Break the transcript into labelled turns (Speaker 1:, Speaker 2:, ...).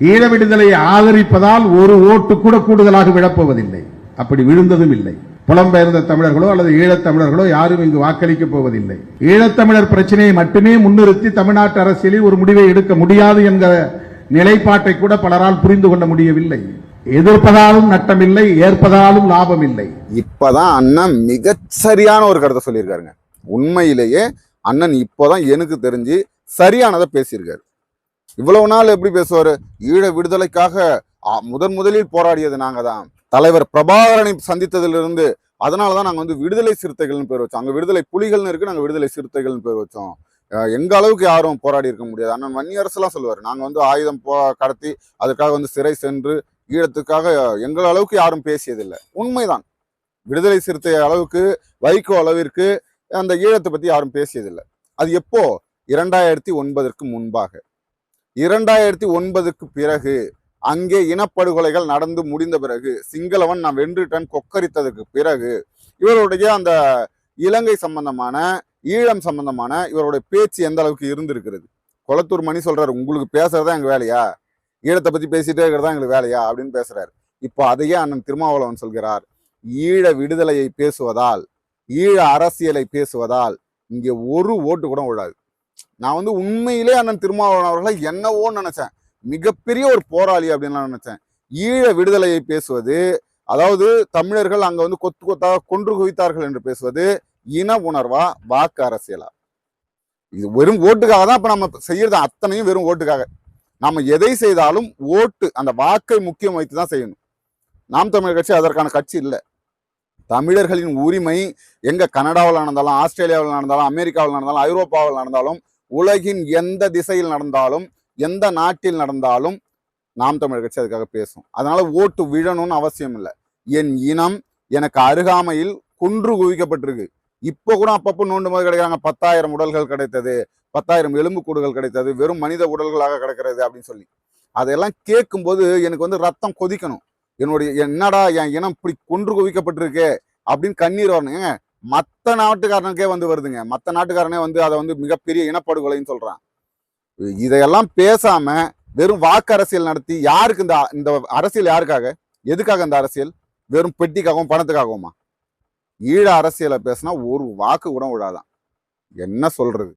Speaker 1: ஈழ விடுதலையை ஆதரிப்பதால் ஒரு ஓட்டு கூட கூடுதலாக விழப்போவதில்லை. அப்படி விழுந்ததும் இல்லை. புலம்பெயர்ந்த தமிழர்களோ அல்லது ஈழத்தமிழர்களோ யாரும் இங்கு வாக்களிக்கப் போவதில்லை. ஈழத்தமிழர் பிரச்சனையை மட்டுமே முன்னிறுத்தி தமிழ்நாட்டு அரசியலில் ஒரு முடிவை எடுக்க முடியாது என்கிற நிலைப்பாட்டை கூட பலரால் புரிந்து கொள்ள முடியவில்லை. எதிர்ப்பதாலும் நட்டமில்லை ஏற்பதாலும் லாபம் இல்லை
Speaker 2: இப்பதான் அண்ணன் மிகச்சரியான ஒரு கருத்தை சொல்லியிருக்காருங்க. உண்மையிலேயே அண்ணன் இப்போதான் எனக்கு தெரிஞ்சு சரியானதை பேசியிருக்காரு. இவ்வளவு நாள் எப்படி பேசுவாரு? ஈழ விடுதலைக்காக முதன் முதலில் போராடியது நாங்க தான் தலைவர் பிரபாகரனை சந்தித்ததிலிருந்து அதனாலதான் நாங்க வந்து விடுதலை சிறுத்தைகள்னு பேர் வச்சோம். அங்க விடுதலை புலிகள்னு இருக்கு நாங்க விடுதலை சிறுத்தைகள்னு பேர் வச்சோம். எங்க அளவுக்கு யாரும் போராடி இருக்க முடியாது. அண்ணன் வன்னியரசுலாம் சொல்லுவார் நாங்க வந்து ஆயுதம் போ கடத்தி அதுக்காக வந்து சிறை சென்று ஈழத்துக்காக எங்கள் அளவுக்கு யாரும் பேசியதில்லை. உண்மைதான். விடுதலை சிறுத்தை அளவுக்கு வைகோ அளவிற்கு அந்த ஈழத்தை பத்தி யாரும் பேசியதில்லை. அது எப்போ? இரண்டாயிரத்தி ஒன்பதற்கு முன்பாக. இரண்டாயிரத்தி ஒன்பதுக்கு பிறகு அங்கே இனப்படுகொலைகள் நடந்து முடிந்த பிறகு சிங்களவன் நான் வென்றுட்டன் கொக்கரித்ததுக்கு பிறகு இவருடைய அந்த இலங்கை சம்பந்தமான ஈழம் சம்பந்தமான இவருடைய பேச்சு எந்த அளவுக்கு இருந்திருக்கிறது? கொளத்தூர் மணி சொல்றாரு உங்களுக்கு பேசுறதா எங்க வேலையா? ஈழத்தை பத்தி பேசிட்டே இருக்கிறதா எங்களுக்கு வேலையா? அப்படின்னு பேசுறாரு. இப்போ அதையே அண்ணன் திருமாவளவன் சொல்கிறார் ஈழ விடுதலையை பேசுவதால் ஈழ அரசியலை பேசுவதால் இங்கே ஒரு ஓட்டு கூட விழாது நான் வந்து உண்மையிலே அண்ணன் திருமாவளவன் அவர்களை என்னவோன்னு நினைச்சேன். மிகப்பெரிய ஒரு போராளி அப்படின்னு நான் நினைச்சேன். ஈழ விடுதலையை பேசுவது அதாவது தமிழர்கள் அங்க வந்து கொத்து கொத்தாக கொன்று குவித்தார்கள் என்று பேசுவது இன உணர்வா வாக்கு அரசியலா? இது வெறும் ஓட்டுக்காக தான் இப்ப நம்ம செய்யறது அத்தனையும் வெறும் ஓட்டுக்காக. நம்ம எதை செய்தாலும் ஓட்டு அந்த வாக்கை முக்கியம் வைத்து தான் செய்யணும். நாம் தமிழர் கட்சி அதற்கான கட்சி இல்லை. தமிழர்களின் உரிமை எங்க கனடாவில் நடந்தாலும் ஆஸ்திரேலியாவில் நடந்தாலும் அமெரிக்காவில் நடந்தாலும் ஐரோப்பாவில் நடந்தாலும் உலகின் எந்த திசையில் நடந்தாலும் எந்த நாட்டில் நடந்தாலும் நாம் தமிழர் கட்சி அதுக்காக பேசும். அதனால ஓட்டு விழணும்னு அவசியம் இல்லை. என் இனம் எனக்கு அருகாமையில் குன்று குவிக்கப்பட்டிருக்கு. இப்போ கூட அப்பப்போ நோண்டும் போது கிடைக்கிறாங்க. பத்தாயிரம் உடல்கள் கிடைத்தது பத்தாயிரம் எலும்புக்கூடுகள் கிடைத்தது வெறும் மனித உடல்களாக கிடைக்கிறது அப்படின்னு சொல்லி. அதெல்லாம் கேட்கும்போது எனக்கு வந்து ரத்தம் கொதிக்கணும். என்னுடைய என்னடா என் இனம் இப்படி கொன்று குவிக்கப்பட்டிருக்கு அப்படின்னு கண்ணீர் வரணும். ஏங்க மற்ற நாட்டுக்காரனுக்கே வந்து வருதுங்க. மற்ற நாட்டுக்காரனே வந்து அதை வந்து மிகப்பெரிய இனப்படுகொலைன்னு சொல்கிறான் இதையெல்லாம் பேசாமல் வெறும் வாக்கு அரசியல் நடத்தி யாருக்கு இந்த இந்த அரசியல் யாருக்காக? எதுக்காக இந்த அரசியல்? வெறும் பெட்டிக்காகவும் பணத்துக்காகவுமா? ஈழ அரசியலை பேசினா ஒரு வாக்கு கூட விழாதான். என்ன சொல்கிறது